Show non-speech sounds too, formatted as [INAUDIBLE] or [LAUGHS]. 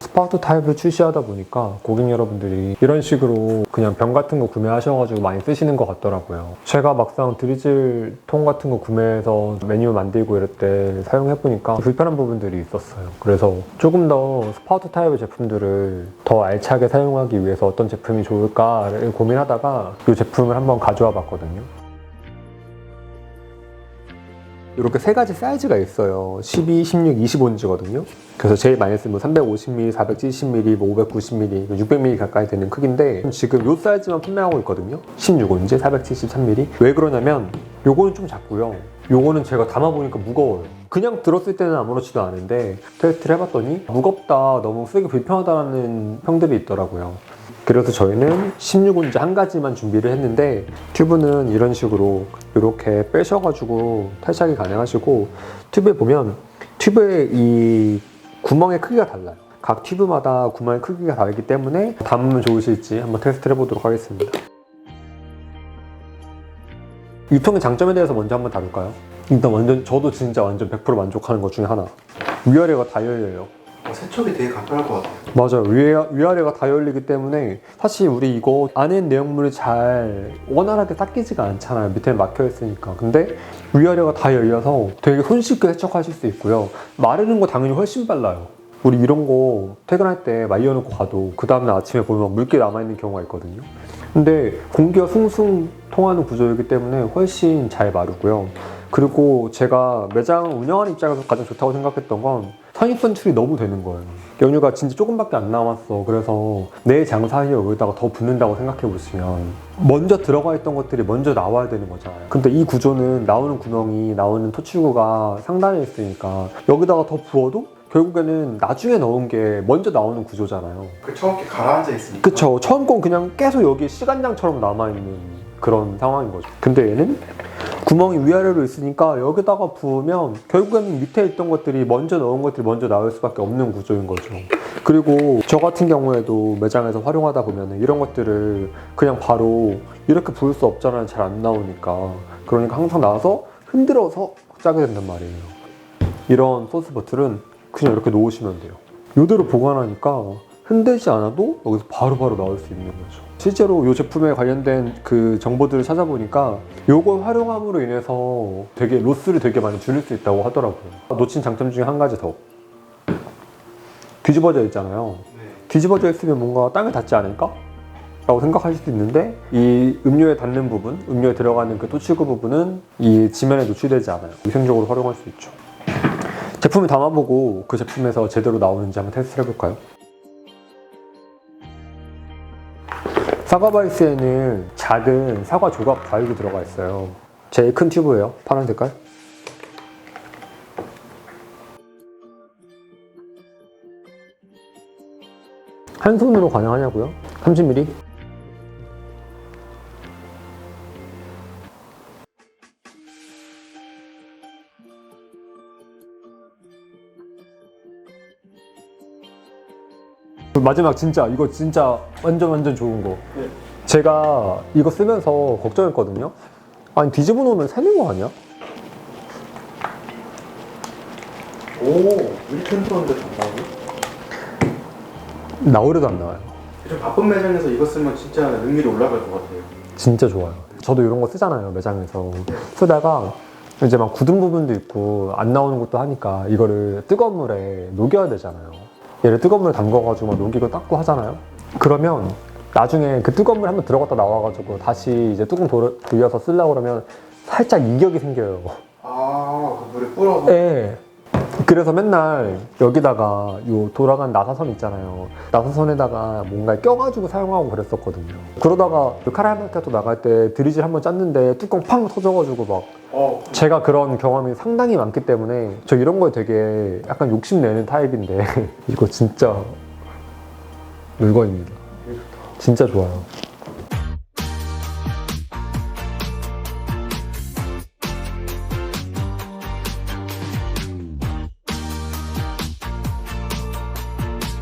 스파우트 타입을 출시하다 보니까 고객 여러분들이 이런 식으로 그냥 병 같은 거 구매하셔가지고 많이 쓰시는 것 같더라고요. 제가 막상 드리즐 통 같은 거 구매해서 메뉴 만들고 이럴 때 사용해보니까 불편한 부분들이 있었어요. 그래서 조금 더 스파우트 타입의 제품들을 더 알차게 사용하기 위해서 어떤 제품이 좋을까를 고민하다가 이 제품을 한번 가져와 봤거든요. 이렇게 세 가지 사이즈가 있어요. 12, 16, 25인치거든요. 그래서 제일 많이 쓰면 350mm, 470mm, 뭐 590mm, 600mm 가까이 되는 크기인데 지금 이 사이즈만 판매하고 있거든요. 16인치, 473mm. 왜 그러냐면 요거는 좀 작고요. 요거는 제가 담아보니까 무거워요. 그냥 들었을 때는 아무렇지도 않은데 테스트를 해봤더니 무겁다, 너무 쓰기 불편하다는 평들이 있더라고요. 그래서 저희는 16온즈 한 가지만 준비를 했는데 튜브는 이런 식으로 이렇게 빼셔가지고 탈착이 가능하시고 튜브에 보면 튜브의 이 구멍의 크기가 달라요. 각 튜브마다 구멍의 크기가 다르기 때문에 담으면 좋으실지 한번 테스트를 해보도록 하겠습니다. 이 통의 장점에 대해서 먼저 한번 다룰까요? 일단 완전 저도 진짜 완전 100% 만족하는 것 중에 하나. 위아래가 다 열려요. 어, 세척이 되게 간편할 것 같아요. 맞아요. 위아, 위아 래가 다 열리기 때문에 사실 우리 이거 안에 내용물이 잘 원활하게 닦이지가 않잖아요. 밑에 막혀 있으니까. 근데 위아래가 다 열려서 되게 손쉽게 세척하실 수 있고요. 마르는 거 당연히 훨씬 빨라요. 우리 이런 거 퇴근할 때 말려놓고 가도 그 다음날 아침에 보면 물기 남아있는 경우가 있거든요. 근데 공기가 숭숭 통하는 구조이기 때문에 훨씬 잘 마르고요. 그리고 제가 매장 운영하는 입장에서 가장 좋다고 생각했던 건 선입 선출이 너무 되는 거예요. 연유가 진짜 조금밖에 안 남았어. 그래서 내 장사에 여기다가 더 붓는다고 생각해 보시면 먼저 들어가 있던 것들이 먼저 나와야 되는 거잖아요. 근데 이 구조는 나오는 구멍이 나오는 토출구가 상단에 있으니까 여기다가 더 부어도 결국에는 나중에 넣은 게 먼저 나오는 구조잖아요. 그 처음에 가라앉아 있으니까. 그쵸. 처음 건 그냥 계속 여기 시간장처럼 남아있는 그런 상황인 거죠. 근데 얘는 구멍이 위아래로 있으니까 여기다가 부으면 결국에는 밑에 있던 것들이 먼저 넣은 것들이 먼저 나올 수밖에 없는 구조인 거죠. 그리고 저 같은 경우에도 매장에서 활용하다 보면 이런 것들을 그냥 바로 이렇게 부을 수 없잖아요. 잘 안 나오니까. 그러니까 항상 나와서 흔들어서 짜게 된단 말이에요. 이런 소스 버틀은 그냥 이렇게 놓으시면 돼요. 이대로 보관하니까 흔들지 않아도 여기서 바로 바로 나올 수 있는 거죠. 실제로 이 제품에 관련된 그 정보들을 찾아보니까 이걸 활용함으로 인해서 되게 로스를 되게 많이 줄일 수 있다고 하더라고요. 놓친 장점 중에 한 가지 더. 뒤집어져 있잖아요. 네. 뒤집어져 있으면 뭔가 땅에 닿지 않을까? 라고 생각하실 수 있는데 이 음료에 닿는 부분, 음료에 들어가는 그 토치구 부분은 이 지면에 노출되지 않아요. 위생적으로 활용할 수 있죠. 제품을 담아보고 그 제품에서 제대로 나오는지 한번 테스트를 해볼까요? 사과 바이스에는 작은 사과 조각 과육이 들어가 있어요. 제일 큰 튜브예요. 파란 색깔. 한 손으로 가능하냐고요? 30mm? 마지막 진짜 이거 진짜 완전 완전 좋은 거. 네. 제가 이거 쓰면서 걱정했거든요. 아니 뒤집어 놓으면 새는 거 아니야? 오, 이렇게 흔들었는데 된다고? 나오려도 안 나와요. 좀 바쁜 매장에서 이거 쓰면 진짜 능률이 올라갈 것 같아요. 진짜 좋아요. 저도 이런 거 쓰잖아요 매장에서 쓰다가 이제 막 굳은 부분도 있고 안 나오는 것도 하니까 이거를 뜨거운 물에 녹여야 되잖아요. 얘를 뜨거운 물에 담궈가지고 막 녹이고 닦고 하잖아요. 그러면 나중에 그 뜨거운 물에 한번 들어갔다 나와가지고 다시 이제 뚜껑 돌- 돌려서 쓰려고 그러면 살짝 이격이 생겨요. 아, 그 물에 뿌려서. 네. 그래서 맨날 여기다가 요 돌아간 나사선 있잖아요. 나사선에다가 뭔가 껴가지고 사용하고 그랬었거든요. 그러다가 그 카라멜카토 나갈 때 드리즐 한번 짰는데 뚜껑 팡 터져가지고 막 어, 제가 그런 경험이 상당히 많기 때문에 저 이런 거에 되게 약간 욕심내는 타입인데 [LAUGHS] 이거 진짜 물건입니다. 진짜 좋아요.